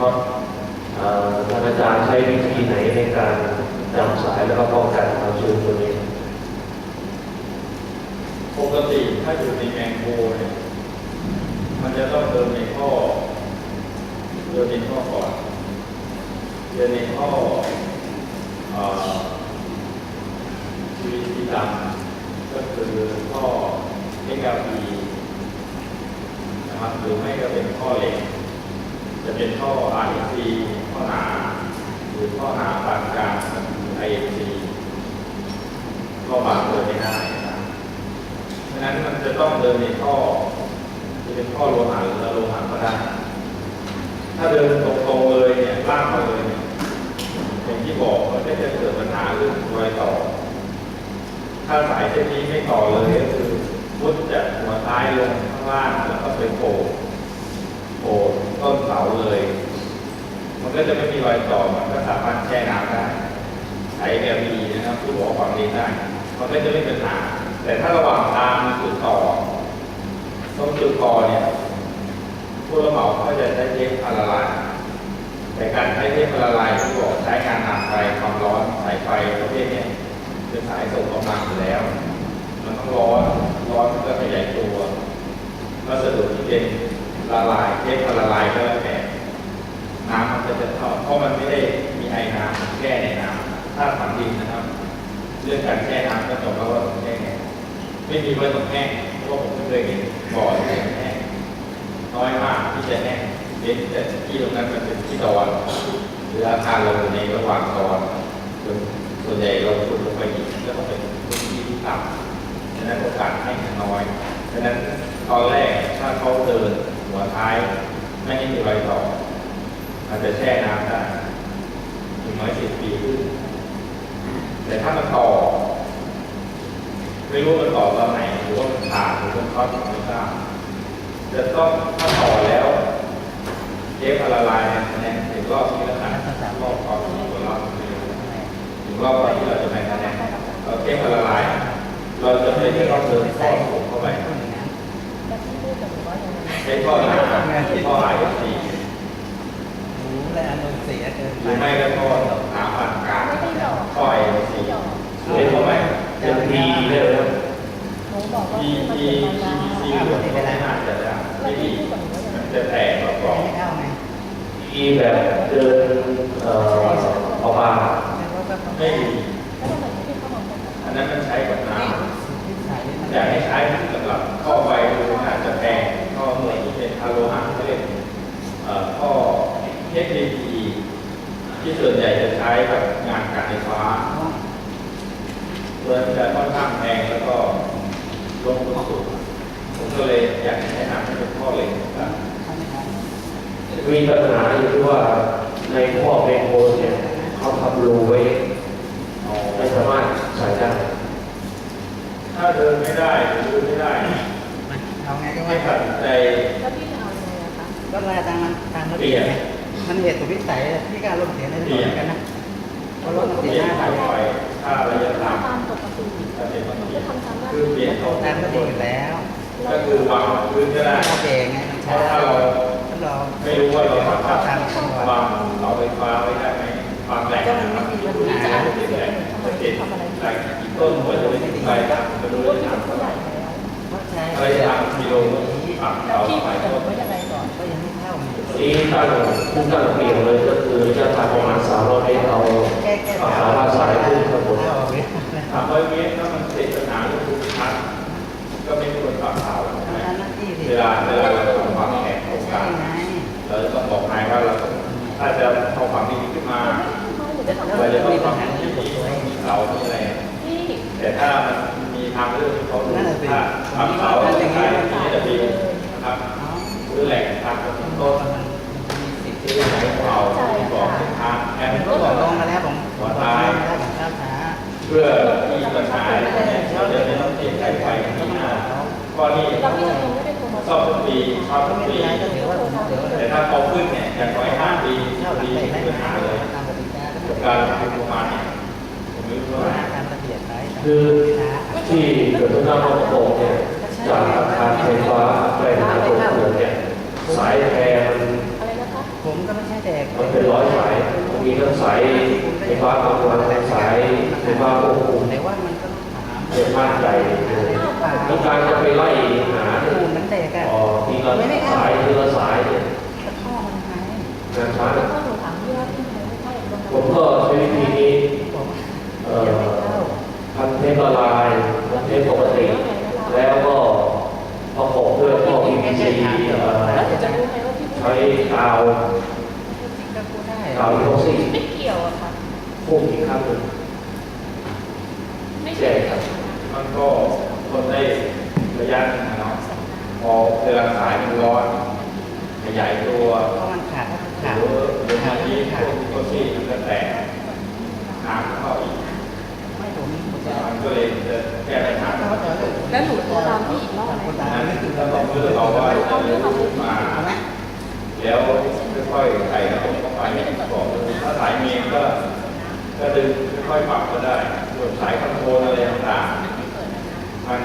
เพราะเอ่อท่านอาจารย์ใช้วิธีไหนในการจำสายแล้วก็ป้องกันความชื้นตัวนี้ปกติถ้าอยู่ในแมงโคเนี่ยมันจะต้องเดินในท่อเดินในท่อก่อนเดินในท่อเอ่อชีวิตที่ดำก็คือท่อเอ็กซ์พีนะครับหรือไม่ก็เป็นท่อเล็ก จะเป็นท่อ RFC ท่อหนาหรือท่อหนาปานกลางก็คือ IFC ท่อบางเดินไม่ได้นะครับฉะนั้นมันจะต้องเดินในท่อจะเป็นท่อโลหะหรืออะโลหะก็ได้ ถ้าเดินตรงๆเลยเนี่ยลากมาเลยเนี่ยอย่างที่บอกมันก็จะเกิดปัญหาเรื่องรอยต่อ ถ้าสายเส้นนี้ไม่ต่อเลยก็คือมุดจากหัวท้ายลงข้างล่างแล้วก็ไปโผล่โผล่ ต้นเสาเลย มันก็จะไม่มีรอยต่อ มันก็สามารถแช่น้ำได้ใช้ LV นะครับผู้บอกความเร็วได้ มันก็จะไม่เป็นปัญหา แต่ถ้าระหว่างทางมีจุดต่อตรงจุดต่อเนี่ยผู้รับเหมาก็จะใช้เทปพาราไลแต่การใช้เทปพาราไลที่บอกใช้งานหนักไฟความร้อนสายไฟประเภทนี้เป็นสายส่งกำลังอยู่แล้ว มันต้องร้อนร้อนมันก็ขยายตัววัสดุที่เป็น ละลายเทปพาราไลน์ก็แล้วแต่น้ำมันก็จะเข้าเพราะมันไม่ได้มีไอ้น้ำแช่ในน้ำถ้าฝังดินนะครับ เรื่องการแช่น้ำก็จบแล้วว่าแช่ไงไม่มีว่าต้องแห้งเพราะผมไม่เคยเห็นบ่อที่แห้งน้อยมากที่จะแห้งเห็นแต่ที่ตรงนั้นมันเป็นที่ดอนหรืออาคารเราในระหว่างดอนส่วนใหญ่เราขุดลงไปอีกก็ต้องเป็นพื้นที่ที่ต่ำฉะนั้นโอกาสแห้งน้อยฉะนั้นตอนแรกถ้าเขาเดิน หัวท้ายไม่ให้มีรอยต่ออาจจะแช่น้ำได้ถึงน้อยสิบปีขึ้น แต่ถ้ามันต่อ ไม่รู้มันต่อตอนไหนหรือว่ามันขาดหรือมันเข้าไม่ทราบจะต้องถ้าต่อแล้วเทปละลายเนี่ยคะแนนถึงรอบนี้แล้วกันรอบก่อนถึงรอบนี้ถึงรอบก่อนที่เราจะไปคะแนนเราเทปละลาย เราจะไม่ได้ต้องเดินท่อสูง ใช้ท่อหนาท่อไอซีหูและอารมณ์เสียเกินหไปรือไม่ก็ท่อหนาปานกลางท่อไอซีเห็นเขาไปจะดีเลยนะหนูบอกว่าทีมันทีเป็นเวลาทีซีหรือไม่น่าจะได้แล้วไม่ที่ดีพูดกับหนูว่าอย่างมันจะแตกแล้วก็ไม่เข้าไงอีแบบเดินเอ่อออกมาแต่ว่าก็ต้องไม่ดีไม่เข้ามาเป็นแบบ อันนั้นมันใช้กับน้ ที่ใส่มันำอยากให้ใช้สำหรับท่อไฟคืออาจจะแพงท่อหน่วยที่เป็นอะโลหะเขาเรียกเอ่อท่อ HDPE ที่ส่วนใหญ่จะใช้กับงานการไฟฟ้าเพื่อจะค่อนข้างแพงแล้วก็ลงทุนสูงผมก็เลยอยากแนะนำให้เป็นท่อเล็กครับเข้าไม่ได้มีปัญหาอยู่ที่ว่าในท่อเมนโฮสเนี่ยเขาทำรูไว้ไม่สามารถใส่ได้ ถ้าเดินไม่ได้หรือดูไม่ได้เอาไงก็ให้ว่ตัดใจแล้วพี่เอายังไงอะคะก็ว่าทางมันทางระเบียบ มันเหตุสุดวิสัยที่การลงเสียในถนนเหมือนกันนะเพราะรถมันเปเสียลี่ยหนน้าสาไปยไฟถ้าระยะตาต่ำมปกติถ้าเป็นหบางนูทีจะทำตามหน้าคือเปลี่ยนตามระเบียบอยู่แล้ว ก็คือวางพื้นก็ได้โอเคไงมันเพใช้ราะถ้าเราถ้าเราไม่รู้ว่าเราสามารถทำจังหวะวางเสาไฟฟ้าไว้ได้ไหมวางแหลกก็มันไม่มีปัญพี่จะหาเอาที่ไหนทำไมเจ็ดทำอะไรแหลกอีกต้นหัวจะไม่ถึงไปนะมาดูรู้ได้ว่าพี่ถามเป็นผู้ใหญ่แล้วเพราะใช้อะไรตามกิโลปรับแล้วเสาพี่ไฟจะต้นว่ายังไงก่อน ก็ยังไม่เข้า ที่ตั้งผู้ตั้งเปลี่ยนเลยก็คือจะทำประมาณสามร้อยเมตรเอาแก้แก้อาสามาสายขึ้นข้างบนเข้าเว้ยถามว่าเนี้ยถ้ามันติดปัญหาเรื่องภูมิทัศน์ก็ไม่ควรปรับเสาเวลาเวลาเราทำวางแผนโครงการเราต้องบอกนายว่าเราถ้าจะเอาความดีขึ้นมาหนูจะทำเราอะไรจะต้องทำที่มีมีเสามีอะไรแต่ถ้ามันมีทางเลือกที่เขาดูถ้าทำเสาใช้ที่จะดีนะครับหรือแหล่งทางต้น ต้นมันมีสิทธิ์ที่ไหนของเราที่บอกเส้นทางแอมก็บอกลงมาแล้วผมบอกลงมาแล้วผมข้าวช้าเพื่อที่ปัญหาเราจะไม่ต้องเปลี่ยนสายไฟกันที่หน้าข้อนี้แล้วพี่ยังไม่ได้โทรมาชอบปีชอบก็ไม่เป็นปีไรก็ถือว่าผมถือว่าแต่ถ้าเขาขึ้นเนี่ยอย่างน้อยห้าปีเท่าหลัปีงไปไม่ได้มีปัญหาเลยตามกติกาก็กับการทำประมาณเนี่ยผมไม่รู้ว่าตามระเบียบไปคือที่เกิดต้นหน้าห้องโถงเนี่ยจากอาคารไฟฟ้าไปหาตัวเมืองเนี่ยสายแพรมัน ผมก็ไม่ใช่แต่มันเป็นร้อยสายมีทั้งสายไฟฟ้ากำลังและสายไฟฟ้าควบคุมแต่ว่ามันก็ต้องถามเด็ดมากใจแล้วการจะไปไล่หาเนี่ยปูนมันแตกอะอ๋อทีละสายทีละสายเนี่ยตะข้อมันหายงานช้าแล้วก็หนูถามพี่ว่าที่ไหนไม่เข้าโรงผมก็ใช้วิธีนี้บอกว่าเอ่เดี๋ยวไม่อเข้าพันเทปละลายพันเทปปกติ แล้วก็ประกอบด้วยข้อ PVC เอ่อ แล้วหนูจะรู้ไหมว่าพี่พูด ใช้กาว จริงก็พูดได้ กาวอีโคซี่ ไม่เกี่ยวอะค่ะ พุ่งอีกครั้งหนึ่ง ไม่เกี่ยวกับ มันก็ทนได้ระยะหนึงนะเนาะพอเวลาสายมันร้อน ขยายตัว เพราะมันขาด ห ขาด รือหรือ ขา บา ด งทีพ ขาว ด กตัวซี่มันก็แตกน้ำเข้าอีก ไม่ผมผมจะ มันก็เลยจะแก้ปัญหา แล้วหนูโทรตามพี่อีกรอบไหม คนตา นั้น ไม่คือ ถ้าบอกเพื่อเราว่าจะเดินมา เอาไหม แล้วค่อยๆใส่ระบบเข้าไปบอกถ้าสายเมนก็ ก็ดึงค่ อยๆปรับก็ได้ ส่วนสายคอนโทรลอะไรต่างๆ มัน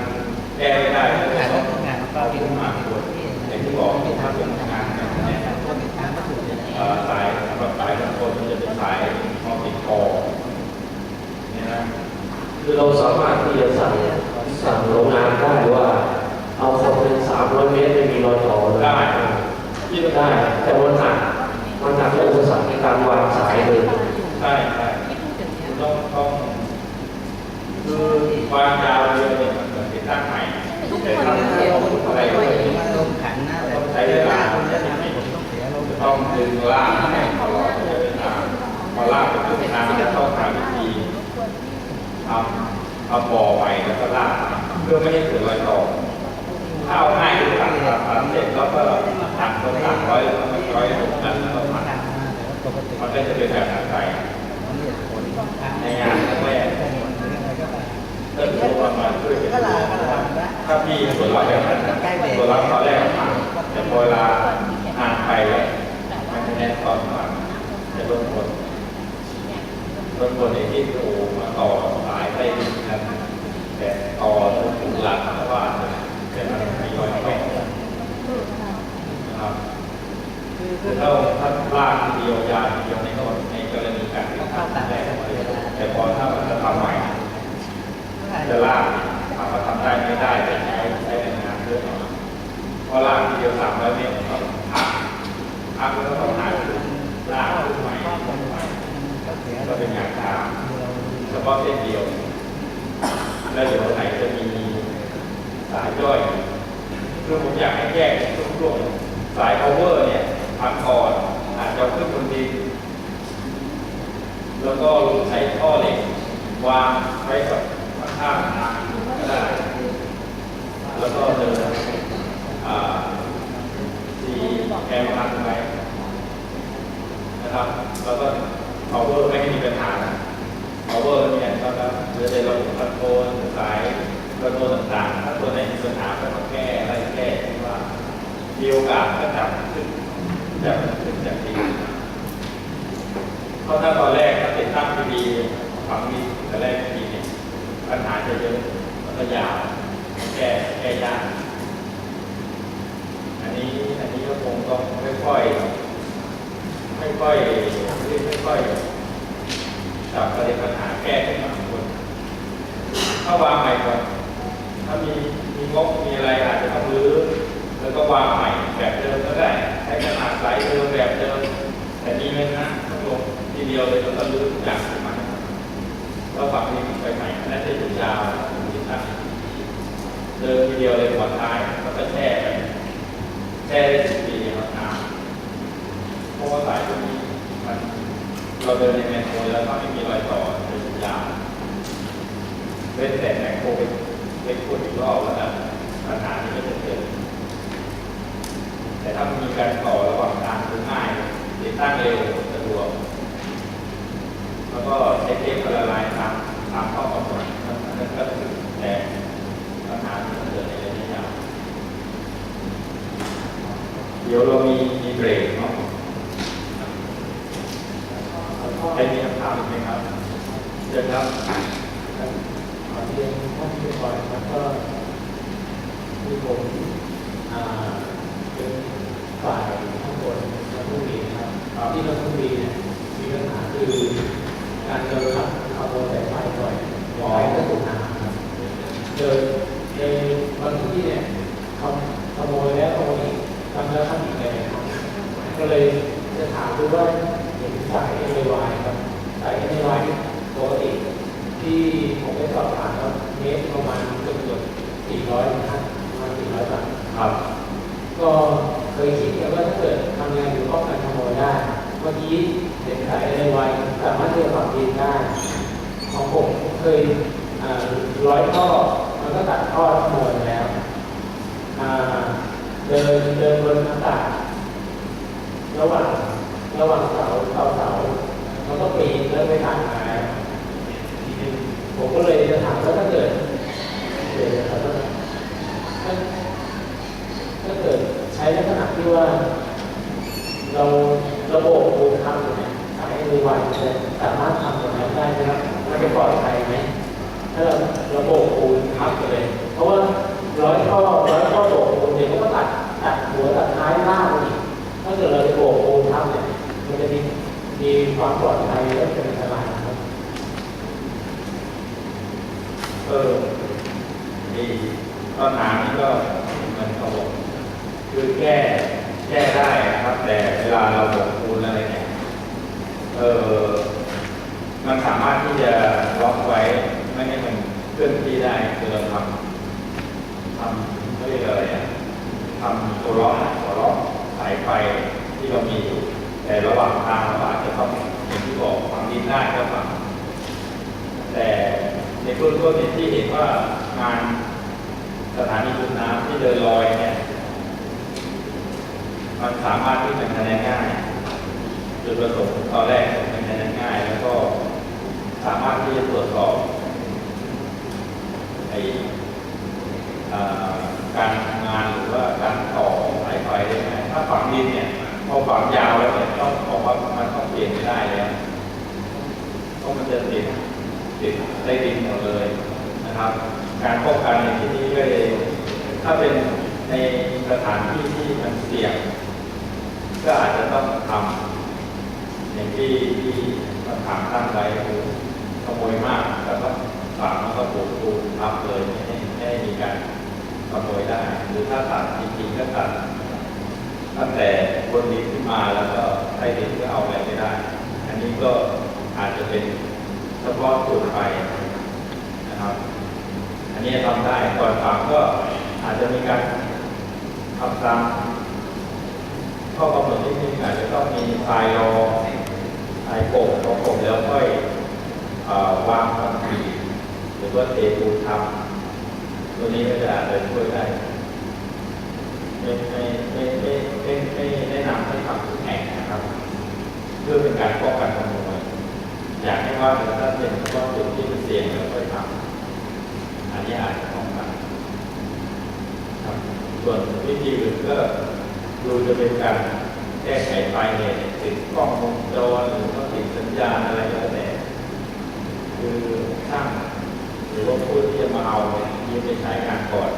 แก้ไม่ได้ก็ขาดต้องทุกงานมันก็เอาเป็นขึ้นมาควรอย่างที่บอกที่ถ้าทำเป็เป็นนงางานนแบบนี้ตัวติดตามไม่ถูกเลยเอ่อสายสำหรับสายคอนโทรลมันจะเป็นสายมอติดคอเนี่ยนะคือเราสามารถที่จะสั่งสั่งโรงงานได้ว่าเอาคนเป็นสามร้อยเมตรไม่มีรอยต่อเลยได้ที่เราได้แต่มันหนักมันหนักเรื่องอุปสรรคในการวางสายเลยใช่ใช่ ที่พูดอย่างเงี้ย ต้องต้อง คือวางยาวเดียวเนี่ยมันเหมือนติดตั้งใหม่ทุกคนถ้าเห็นอะไรก็มันลงขันนะแต่ใช้เวลานจะทำให้ผมต้องเสียลงจะต้องดึงลากให้เวลาพอลากไปถึงทางจะต้องหาวิธีทำเอาบ่อไปแล้วก็ลากเพื่อไม่ให้เกิดรอยต่อถ้าเอาง่ายคือตัดตัดเสร็จแล้วก็ตัดคนตัดร้อยแล้วมันร้อยถูกกันแล้วก็มาตัดทางมันก็จะเป็นแบบนั้นไปในงาน ประมาณช่วยกันก็ลาก็ลานะถ้าพี่ส่วนรับแบบนั้นนะส่วนรับตอนแรกมาแต่พอเวลานานไปมันจะแน่นตอนหลังจะลดผลลดผลในที่โอ้มาต่อสายไปกันแต่ต่อถึงหลักว่าแต่มันมีรอยแหว่งนะครับคือถ้าถ้าลากเดียวยาเดียวในกรณีในกรณีการติดตั้งแรกแต่พอถ้ามันจะทำใหม่ จะลากถามว่าทำได้ไม่ได้แต่ใช้ใช้แรงงานเยอะหน่อยเพราะลากทีเดียวสามร้อยเมตรมันต้องพักพักแล้วก็ต้องหาขึ้นลากขึ้นใหม่ลงใหม่ก็เสียก็เป็นงานช้าเฉพาะเส้นเดียว แล้วเดี๋ยวไหนจะมีสายย่อยคือผมอยากให้แยกช่วงๆสาย power เนี่ยพักก่อนอาจจะขึ้นบนดินแล้วก็ใส่ท่อเหล็กวางไว้กับ ข้างทางก็ได้ แล้วก็เดินอ่าที่แกนพันไว้นะครับ แล้วก็ power ไม่ให้มีปัญหานะ power เนี่ยก็จะจะเป็นระบบคอนโทรลสายคอนโทรลต่างๆ ถ้าตัวไหนมีปัญหาก็ต้องแก้ไล่แก้ที่ว่ามีโอกาสก็จับขึ้นจับขึ้นจากดีเพราะถ้าตอนแรกถ้าติดตั้งดีๆฝังดีตอนแรกดี ปัญหาจะเยอะแล้วก็ยาวแก้แก้ยากอันนี้อันนี้ก็คงต้องค่อยๆค่อยๆค่อยๆจับประเด็นปัญหาแก้ขึ้นมาคนถ้าวางใหม่ก่อนถ้ามีมีงบมีอะไรอาจจะต้องรื้อแล้วก็วางใหม่แบบเดิมก็ได้ให้ขนาดสายเดิมแบบเดิมแต่นี่ไม่นะต้องลงทีเดียวเลยแล้วก็รื้อทุกอย่าง ขึ้นมาแล้วฝังนี้ไปใหม่อันนั้นจะอยู่ยาวติดตั้งเดินทีเดียวเลยหัวท้ายแล้วก็แช่ไปแช่ได้สิบปีครับน้ำเพราะว่าสายตัวนี้มันเราเดินในแมนโทรแล้วก็ไม่มีรอยต่อจะอยู่ยาวเว้นแต่แมนโทรไปไปพูดอีกรอบแล้วนะปัญหานี้ก็จะเกิดแต่ถ้ามีการต่อระหว่างทางคือง่ายติดตั้งเร็วสะดวกแล้วก็ใช้เทปละลายตามตามข้อกำหนดนั่นก็คือแต่ปัญหาที่มันเกิดในระยะยาว เดี๋ยวเรามีมีเบรกเนาะใครมีคำถามอีกไหมครับเชิญครับขอเรียนท่านผู้ก่อนครับก็คือผมอ่าเป็นฝ่ายข้างบนและผู้หญิงครับที่นนทบุรีเนี่ยมีปัญหาคือการเดินรับขบวนสายไฟบ่อยบ่อยก็ถูกน้ำครับเดินในบางที่เนี่ยเขาขโมยแล้วขโมยอีกทำ แล้วทำอีกอะไรครับก็เลยจะถามดูว่าเห็นสายเอวายครับสายเอวายปกติที่ผมได้สอบถามแล้วเมตรประมาณเกือบเกือบสี่ร้อยนะครับประมาณสี่ร้อยบาทครับ ก็เคยคิดกันว่าถ้าเกิดทำงานอยู่ป้องกันขโมยได้เมื่อกี้เด็กสายในวัยสามารถที่จะปรับดินได้ของผมเคยอ่าร้อยท่อมันก็ตัดท่อขโมยมาแล้วอ่า เดินเดินบนอากางระหว่างระหว่างเสาเสาเสาแล้วก็ปีนแล้วไม่ต่านมาแล้วผมก็เลยจะถามว่าถ้าเกิดเกิดอะไรขึ้นถ้า ถ้าเกิดใช้ลักษณะที่ว่า เราระบบปูนทำเนี่ยสายมือไวจะสามารถทำตรงนั้นได้ไหมครับมันจะปลอดภัยไหมถ้าเราระบบปูนทับไปเลย เพราะว่าร้อยข้อร้อยข้อโบกปูนเนี่ยมันก็ตัดตัดหัวตัดท้ายหน้ามันอีกถ้าเกิดเราจะโบกปูนทับเนี่ยมันจะมีมีความปลอดภัยและเป็นอันตรายครับ เออนี่ปัญหานี้ก็มันเขาบอกคือแก้แก้ได้นะครับ แต่เว ลาเราบกคูณอะไรเนี่ยเออมันสามารถที่จะล็อกไว้ไม่ให้มันเคลื่อนที่ได้คือเราทำทำเขาเรียกอะไรอะทำตัวล็อกตัวล็อกสายไฟที่เรามีอยู่แต่ระหว่างทางเราอาจจะต้องอย่างที่บอกฝังดินได้ก็ฝังแต่ในเบื้องต้นเนี่ยที่เห็นว่างานสถานีสูบน้ำที่เดินลอยเนี่ย มันสามารถที่จะคะแนนง่ายจุดประสงค์ตอนแรกเป็นคะแนนง่าย แล้วก็สามารถที่จะตรวจสอบไอการทำงานหรือว่าการต่อสายไฟได้ไหมถ้าฝังดินเนี่ยพอฝังยาวแล้วเนี่ยต้องบอกว่ามันต้องเปลี่ยนไม่ได้แล้วเพราะมันจะติดติดได้ดินหมดเลยนะครับ การป้องกันในที่นี้ก็เลยถ้าเป็นในสถานที่ที่มันเสี่ยง ก็อาจจะต้องทำอย่างที่ที่คำถามตั้งไว้คือขโมยมากแล้วก็ฝังแล้วก็ปูปูทับเลยไม่ให้ไม่ให้มีการขโมยได้ หรือถ้าตัดจริงๆก็ตัดตั้งแต่บนดินขึ้นมาแล้วก็ใต้ดินก็เอาอะไรไม่ได้ อันนี้ก็อาจจะเป็นเฉพาะจุดไฟนะครับ อันนี้ทำได้ก่อนฝังก็อาจจะมีการทำตาม ข้อกำหนดที่มีอาจจะต้องมีทรายรองทรายโป่งรองโป่งแล้วค่อยวางคอนกรีตหรือว่าเทปูนทับตัวนี้ก็จะอาจจะช่วยได้ไม่ไม่ไม่ไม่ไม่ไม่แนะนำให้ทำทุกแห่งนะครับ เพื่อเป็นการป้องกันขโมยอยากให้ว่าถ้าเป็นเฉพาะจุดที่มันเสี่ยงแล้วค่อยทำอันนี้อาจจะป้องกันครับส่วนวิธีอื่นก็ ดูจะเป็นการแก้ไขปลายเหตุติดกล้องวงจรหรือว่าติดสัญญาณอะไรก็แล้วแต่คือช่างหรือว่าผู้ที่จะมาเอาเนี่ยยืมไปใช้งานก่อน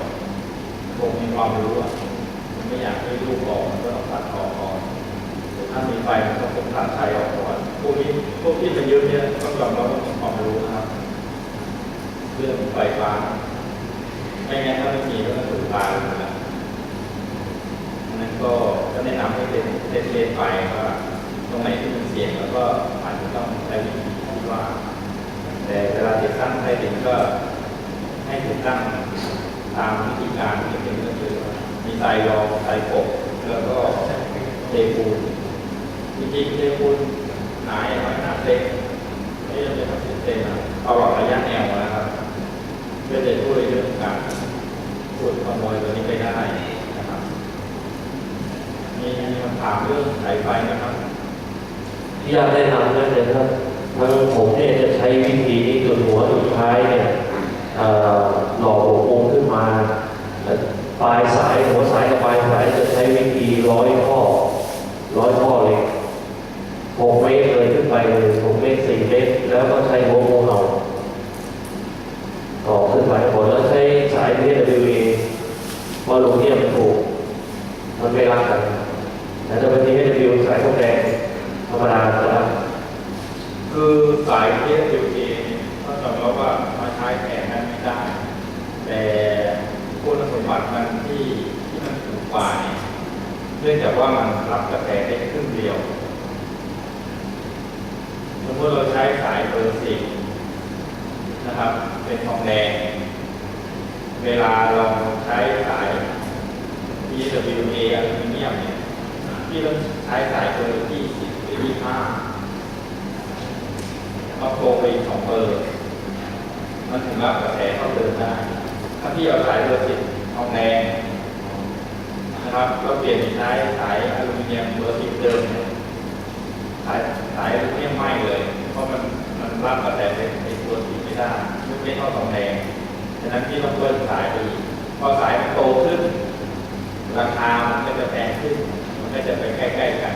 คงมีความรู้อะมันไม่อยากให้ลูกออกก็ต้องตัดออกก่อนถ้ามีไฟมันก็คงตัดไฟออกก่อนพวกนี้พวกที่มายืมเนี่ยต้องยอมรับว่ามีความรู้นะครับ เรื่องไฟฟ้าไม่งั้นถ้าไม่มีก็ต้องถูกตายไปแล้วอั นั้นก็ก็แนะนำให้เป็นเล่นเล่นไปว่าตรงไหนที่มันเสี่ยงแล้วก็อาจจะต้องใช้วิธีที่ว่า แต่เวลาติดตั้งใต้ดินก็ให้ติดตั้งตามวิธีการที่เป็นก็คือมีสายรองสายปกแล้วก็เทปูนจริงๆเทปูนหนาอย่างหนาเล็กไม่จำเป็นต้องเต็มนะเอาหลอดระยะแนวนะครับเพื่อจะช่วยเรื่องการพูดขโมยตัวนี้ไปได้ มีคำถามเรื่องสายไฟนะครับ ที่อยากได้นำนั่นเลยครับทางผมเนี่ยจะใช้วิธีนี้จุดหัวจุดท้ายเนี่ยเอ่อหล่อหัวโคงขึ้นมาปลายสายหัวสายกับปลายสายจะใช้วิธีร้อยข้อร้อยข้อเลยหกเมตรเลยขึ้นไปเลยหกเมตรสี่เมตรแล้วก็ใช้หัวงูเห่าต่อขึ้นไปหมแล้วใช้สาย TWA ว่าลงเนี่ยมันถูก มันไม่รักกันแต่ถ้าเป็น TWA สายทองแดงานแล้ว คือสายเอสยูเอก็ยอมรับว่ามาใช้แทนนั้นไม่ได้ แต่คุณสมบัติมันที่ที่มันสูงกว่าเนี่ยเนื่องจากว่ามันรับกระแสได้ครึ่งเดียว สมมติเราใช้สายเบอร์สิบนะครับ เป็นทองแดง เวลาเราใช้สาย PWA อลูมิเนียมเนี่ยที่เราใช้สายเบอร์ที่สิบหรือยี่ห้า โทรไปอีกสองเบอร์ มันถึงรับกระแสเข้าเดินได้ ถ้าพี่เอาสายเบอร์สิบทองแดงนะครับก็เปลี่ยนใช้สายอลูมิเนียมเบอร์สิบเดิมสายสายอลูมิเนียมไหม้เลย เพราะมันมันรับกระแสเป็นในตัวสีไม่ได้ยกเว้นเท่าทองแดงฉะนั้นพี่ต้องเพิ่มสายไปพอสายมันโตขึ้น ราคามันก็จะแพงขึ้น มันก็จะไปใกล้ๆกัน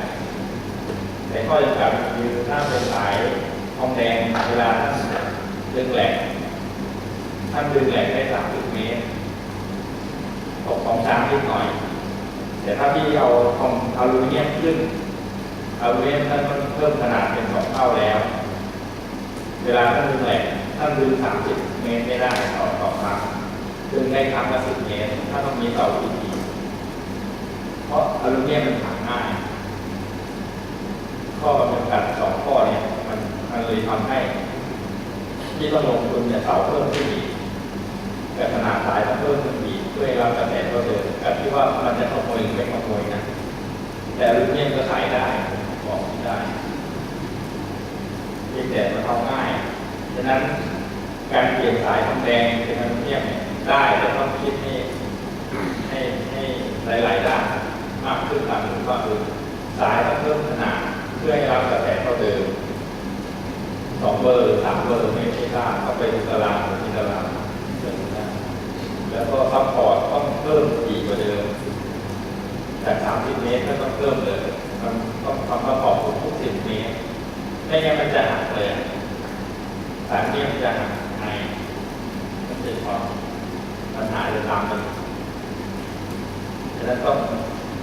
แต่ข้อจำกัดคือถ้าเป็นสาย ทองแดงเวลาท่านดึงแหลกท่านดึงแหลกได้สามสิบเมตรตกของช้างนิดหน่อย แต่ถ้าพี่เอาทองอลูมิเนียมขึ้นอลูมิเนียมท่านต้องเพิ่มขนาดเป็นสองเท่าแล้ว เวลาท่านดึงแหลกท่านดึงสามสิบเมตรไม่ได้ต่อต่อครั้งดึงได้ครั้งละสิบเมตรถ้าต้องมีเต่าทีทีเพราะอลูมิเนียมมันถังง่ายข้อจำกัดสองข้อเนี่ยมันมัน เลยทำให้ ที่ต้องลงทุนเนี่ยเสาเพิ่มขึ้นอีกแต่ขนาดสายต้องเพิ่มขึ้นอีกเพื่อให้รับกระแสตัวเดิมแต่ที่ว่ามันจะขโมยหรือไม่ขโมยนะแต่อลูมิเนียก็ขายได้บอกได้เพียงแต่มันทำง่ายฉะนั้นการเปลี่ยนสายทองแดงเป็นอลูมิเนียมเนี่ยได้แต่ต้องคิดให้ให้ให้หลาย ๆ ด้านมากขึ้นตามหรือว่าคือสายต้องเพิ่มขนาดเพื่อให้รับกระแสเท่าเดิม สองเบอร์สามเบอร์ไม่ใช่ได้ต้องไปตารางหรือมีตารางเดินได้แล้วก็ซัพพอร์ตต้องเพิ่มอีกกว่าเดิมจาก30เมตรก็ต้องเพิ่มเลยมันต้องทำซัพพอร์ตทุกๆ10เมตรไม่งั้นมันจะหักเลยสายนี้มันจะหักในมันจะพอปัญหาจะตามมันฉะนั้นต้อง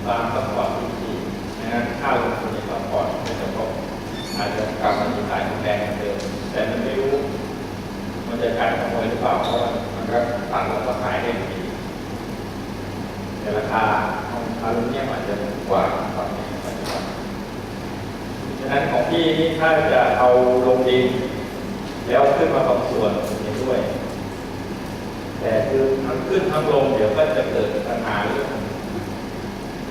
ตามซัพพอร์ตทุกทีไม่งั้นค่าลงทุนในซัพพอร์ตไม่จะพออาจจะกลับมาที่สายแดงเหมือนเดิม แต่มันไม่รู้ มันจะกา รือเปล่าเพราะมันก็ตัดแล้วก็ขายได้ดีแต่ราคาของอลูมิเนียมอาจจะถูกกว่าตอนนี้ปัจจุบันฉะนั้นของพี่นี่ถ้าจะเอาลงดิน แล้วขึ้นมาสองส่วนเห็นด้วย แต่คือทั้งขึ้นทั้งลงเดี๋ยวก็จะเกิดปัญหาเรื่อง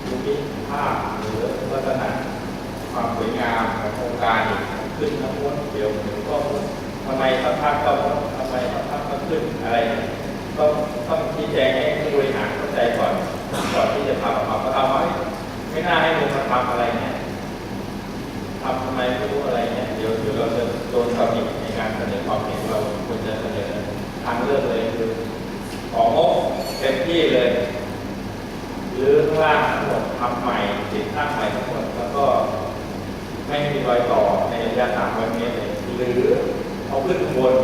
ภูมิภาพหรือลักษณะความสวยงามของโครงการขึ้นทั้งม้วนเดี๋ยวเดี๋ยวก็ทำไมสักพักก็ทำไมสักพัก ขึ้นอะไรต้องต้องชี้แจงให้ผู้บริหารเข้าใจก่อนก่อนที่จะทำออกมาก็ทำไว้ไม่น่าให้ลงมาทำอะไรเนี่ยทำทำไมไม่รู้อะไรเนี่ยเดี๋ยวเดี๋ยวเราจะโดนตำหนิในการเสนอความเห็นเราควรจะเสนอทางเลือกเลยคือของงบเต็มที่เลยหรือข้างล่างทั้งหมดทำใหม่ติดตั้งใหม่ทั้งหมดแล้วก็ไม่มีรอยต่อในระยะ300เมตรเลยหรือเอาขึ้นข้างบน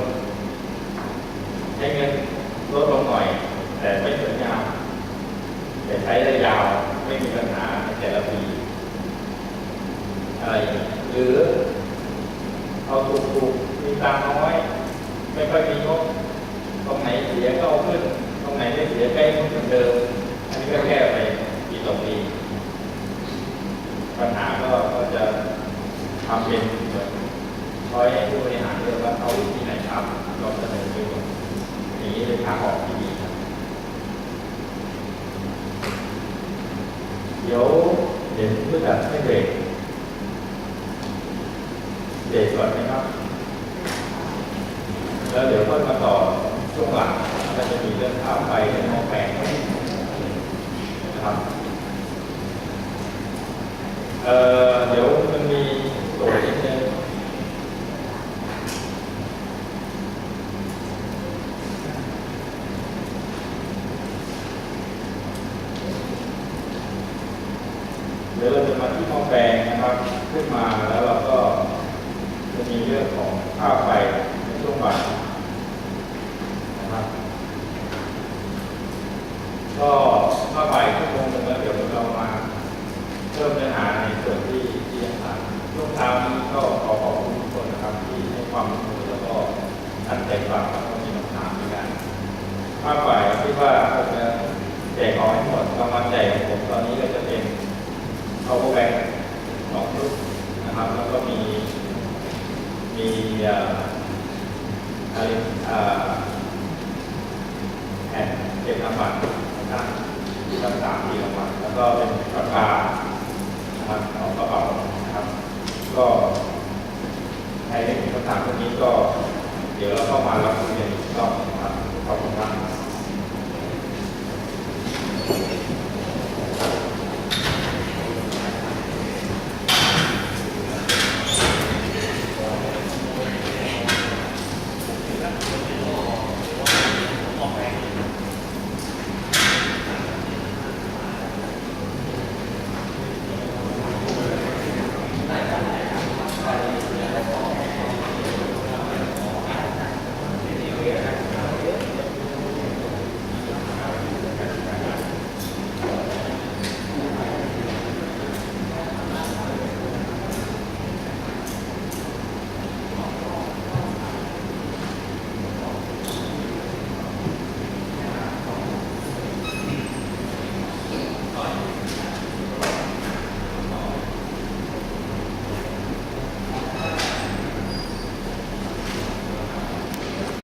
ช้เงินลดลงหน่อย แต่ไม่สวยงามแต่ใช้ระยะยาวไม่มีปัญหาในแต่ละปีอะไรหรือเอาถูกๆมีตังน้อย ไม่ค่อยมีงบตรงไหนเสียก็เอาขึ้น ตรงไหนไม่เสียใกล้เหมือนเดิม อันนี้ก็แก้ไปปีต่อปี ปัญหาก็ก็จะทำเป็นเหมือนคอยให้ผู้บริหารเลือกว่าเอาวิธีไหนทำเราเสนอไปหมดอย่างนี้เป็นทางออกที่ดีครับเดี๋ยวเดี๋ยวผู้จัดให้เบรกเบรกก่อนไหมครับ แล้วเดี๋ยวค่อยมาต่อช่วงหลังก็จะมีเรื่องข้าวไฟเรื่องหม้อแปลงนะครับ เอ่อเดี๋ยวมันมีตัวนิดนึงเดี๋ยวเราจะมาที่หม้อแปลงนะครับ ขึ้นมาแล้วเราก็จะมีเรื่องของค่าไฟในช่วงบ่ายนะครับ ก็ค่าไฟชั่วโมงหนึงแล้วเดี๋ยวเรามา เพิ่มเนื้อหาในส่วนที่ที่ยังขาดช่วงเช้านี้ ฟังแล้วก็มีคำถามด้วยกันมากกว่าที่ว่าผมจะแจกของให้หมดกำลังใจของผมตอนนี้ก็จะเป็น power bank สองลูกนะครับ แล้วก็มี มีเอ่ออะไรเอ่อแผ่นเก็บน้ำมันต่างๆทั้งสามที่รางวัลแล้วก็เป็นปากกานะครับของกระเป๋านะครับ ก็ใครได้มีคำถามตรงนี้ก็ เดี๋ยวเราเข้ามารับเรียนอีกรอบ